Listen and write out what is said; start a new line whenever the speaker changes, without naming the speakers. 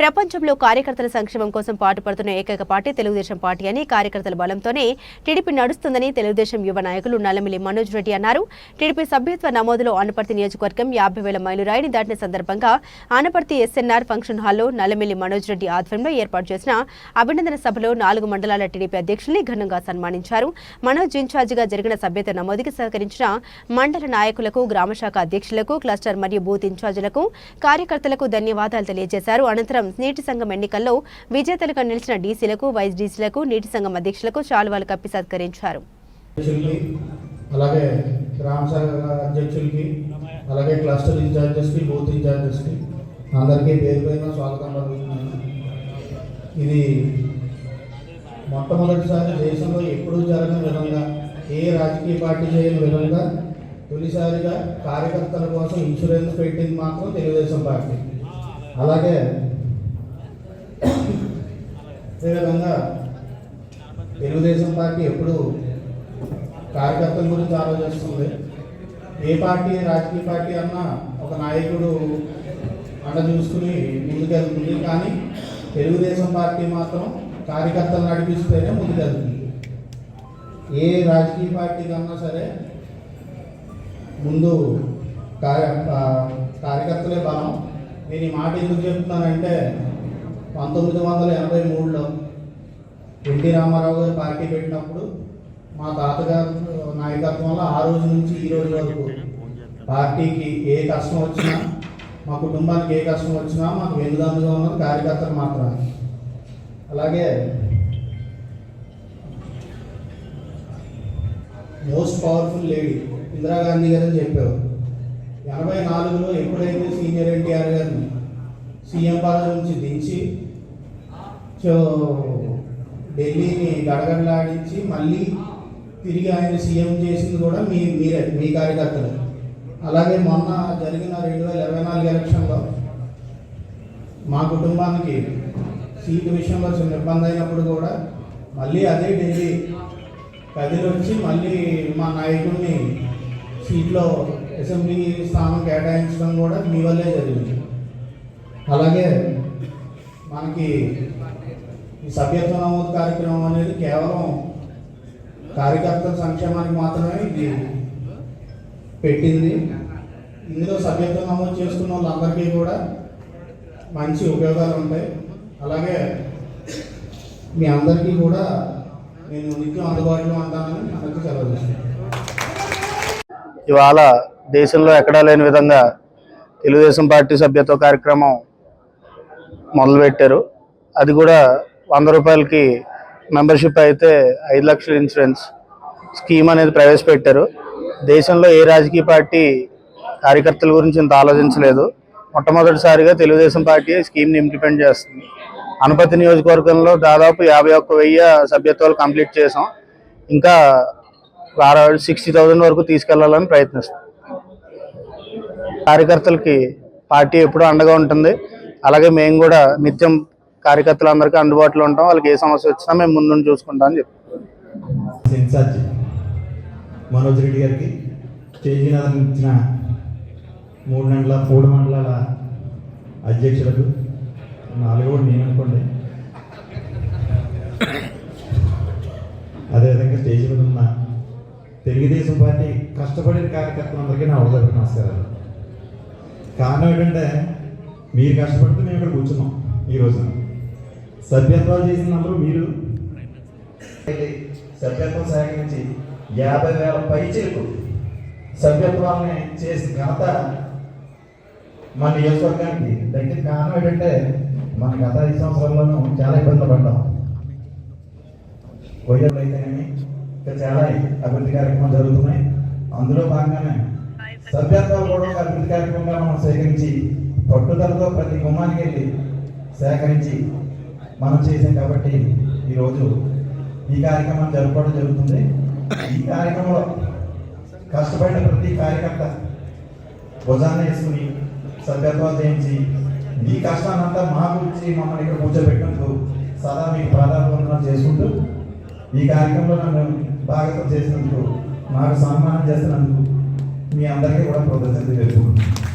ప్రపంచంలో కార్యకర్తల సంక్షేమం కోసం పాటుపడుతున్న ఏకైక పార్టీ తెలుగుదేశం పార్టీ అని కార్యకర్తల బలంతోనే టీడీపీ నడుస్తుందని తెలుగుదేశం యువ నాయకులు నల్లమిల్లి మనోజ్ రెడ్డి అన్నారు. టీడీపీ సభ్యత్వ నమోదులో ఆనపర్తి నియోజకవర్గం యాభై వేల మైలురాయిని దాటిన సందర్భంగా ఆనపర్తి ఎస్ఎన్ఆర్ ఫంక్షన్ హాల్లో నల్లమిల్లి మనోజ్ రెడ్డి ఆధ్వర్యంలో ఏర్పాటు చేసిన అభినందన సభలో నాలుగు మండలాల టీడీపీ అధ్యక్షుల్ని ఘనంగా సన్మానించారు. మనోజ్ ఇన్ఛార్జిగా జరిగిన సభ్యత్వ నమోదుకి సహకరించిన మండల నాయకులకు గ్రామశాఖ అధ్యక్షులకు క్లస్టర్ మరియు బూత్ ఇన్ఛార్జీలకు కార్యకర్తలకు ధన్యవాదాలు తెలియజేశారు. అనంతరం కోసం నీటి సంఘం ఎన్నికల్లో విజేతలుగా నిలిచిన డీసీలకు వైస్ డీసీలకు నీటి సంఘం అధ్యక్షులకు శాలువాలు కప్పి సత్కరించారు.
అలాగే గ్రామ శాఖ అధ్యక్షులకి అలాగే క్లస్టర్ ఇన్ఛార్జెస్కి బూత్ ఇన్ఛార్జెస్కి అందరికీ పేరు పైన స్వాగతం పలుకుతున్నాను ఇది మొట్టమొదటిసారి దేశంలో ఎప్పుడూ జరగని విధంగా ఏ రాజకీయ పార్టీ చేయని విధంగా తొలిసారిగా కార్యకర్తల కోసం ఇన్సూరెన్స్ పెట్టింది మాత్రం తెలుగుదేశం పార్టీ. అలాగే అదేవిధంగా తెలుగుదేశం పార్టీ ఎప్పుడు కార్యకర్తల గురించి ఆలోచిస్తుంది. ఏ పార్టీ రాజకీయ పార్టీ అన్నా ఒక నాయకుడు అండ చూసుకుని ముందుకెళ్తుంది. కానీ తెలుగుదేశం పార్టీ మాత్రం కార్యకర్తలు నడిపిస్తేనే ముందుకెళ్తుంది. ఏ రాజకీయ పార్టీ కన్నా సరే ముందు కార్య కార్యకర్తలే బలం. నేను ఈ మాట ఎందుకు చెప్తున్నానంటే పంతొమ్మిది వందల ఎనభై మూడులో ఎన్టీ రామారావు గారు పార్టీ పెట్టినప్పుడు మా తాతగారు నాయకత్వంలో ఆ రోజు నుంచి ఈ రోజు వరకు పార్టీకి ఏ కష్టం వచ్చినా మా కుటుంబానికి ఏ కష్టం వచ్చినా మాకు వెన్నుదండుగా ఉన్నది కార్యకర్తలు మాత్రమే. అలాగే మోస్ట్ పవర్ఫుల్ లేడీ ఇందిరాగాంధీ గారు అని చెప్పారు. ఎనభై నాలుగులో ఎప్పుడైతే సీనియర్ ఎన్టీఆర్ గారిని సీఎం పదవి నుంచి దించి సో ఢిల్లీని గడగడలాడించి మళ్ళీ తిరిగి ఆయన సీఎం చేసింది కూడా మీ మీరే మీ కార్యకర్తలు. అలాగే మొన్న జరిగిన రెండు వేల ఇరవై నాలుగు ఎలక్షన్లో మా కుటుంబానికి సీటు విషయంలో చిన్న ఇబ్బంది అయినప్పుడు కూడా మళ్ళీ అదే ఢిల్లీ కదిలి వచ్చి మళ్ళీ మా నాయకుడిని సీట్లో అసెంబ్లీ స్థానం కేటాయించడం కూడా మీ వల్లే జరిగింది. అలాగే మనకి ఈ సభ్యత్వ నమోదు కార్యక్రమం అనేది కేవలం కార్యకర్తల సంక్షేమానికి మాత్రమే ఇది పెట్టింది. ఇందులో సభ్యత్వం నమోదు చేసుకున్న వాళ్ళందరికీ కూడా మంచి ఉపయోగాలు ఉంటాయి. అలాగే మీ అందరికీ కూడా నేను నిత్యం అందుబాటులో ఉంటానని అందరికీ సెలవు
ఇవాళ దేశంలో ఎక్కడా లేని విధంగా తెలుగుదేశం పార్టీ సభ్యత్వ కార్యక్రమం మొదలుపెట్టారు. అది కూడా వంద రూపాయలకి మెంబర్షిప్ అయితే ఐదు లక్షల ఇన్సూరెన్స్ స్కీమ్ అనేది ప్రవేశపెట్టారు. దేశంలో ఏ రాజకీయ పార్టీ కార్యకర్తల గురించి ఇంత ఆలోచించలేదు. మొట్టమొదటిసారిగా తెలుగుదేశం పార్టీ స్కీమ్ని ఇంప్లిమెంట్ చేస్తుంది. అనుపతి నియోజకవర్గంలో దాదాపు యాభై ఒక్క వెయ్యి సభ్యత్వాలు కంప్లీట్ చేసాం ఇంకా సిక్స్టీ థౌజండ్ వరకు తీసుకెళ్ళాలని ప్రయత్నిస్తాం. కార్యకర్తలకి పార్టీ ఎప్పుడూ అండగా ఉంటుంది. అలాగే మేము కూడా నిత్యం కార్యకర్తలందరికీ అందుబాటులో ఉంటాం. వాళ్ళకి ఏ సమస్య వచ్చినా మేము ముందుండి చూసుకుంటాం అని చెప్పి
మనోజ్ రెడ్డి గారికి స్టేజీ ఇచ్చిన మూడు మండల మూడు మండలాల అధ్యక్షులకు నాలుగు కూడా నేను అనుకోండి. అదేవిధంగా స్టేజీ మీద ఉన్న తెలుగుదేశం పార్టీ కష్టపడిన కార్యకర్తలందరికీ నా ఉదయం నమస్కారాలు. కారణం ఏంటంటే మీరు కష్టపడితే మేము ఇక్కడ కూర్చున్నాం ఈ రోజున సభ్యత్వాలు చేసిన మీరు. సభ్యత్వం సేకరించి యాభై వేల పైచీలకు సభ్యత్వాన్ని చేసిన ఘనత మన నియోజకవర్గానికి. దగ్గర కారణం ఏంటంటే మన గత ఐదు సంవత్సరాల్లోనూ చాలా ఇబ్బందులు పడ్డాం. కొయ్యలు అయితేనేమి ఇంకా చాలా అభివృద్ధి కార్యక్రమాలు జరుగుతున్నాయి. అందులో భాగంగానే సభ్యత్వాలు కూడా ఒక అభివృద్ధి కార్యక్రమంగా మనం సేకరించి పట్టుదలతో ప్రతి గుమ్మానికి వెళ్ళి సేకరించి మనం చేసాం కాబట్టి ఈరోజు ఈ కార్యక్రమం జరుపుకోవడం జరుగుతుంది. ఈ కార్యక్రమంలో కష్టపడిన ప్రతి కార్యకర్త భుజాన్ని వేసుకుని సభ్యత్వాలు చేయించి మీ కష్టాన్నంతా మా గురించి మమ్మల్ని ఇక్కడ కూర్చోబెట్టినందుకు సదా మీకు ప్రాధాన్యత చేసుకుంటూ ఈ కార్యక్రమంలో నన్ను భాగస్వామ్యం చేసినందుకు నాకు సన్మానం చేసినందుకు మీ అందరికీ కూడా కృతజ్ఞతలు తెలుపుకుంటున్నాను.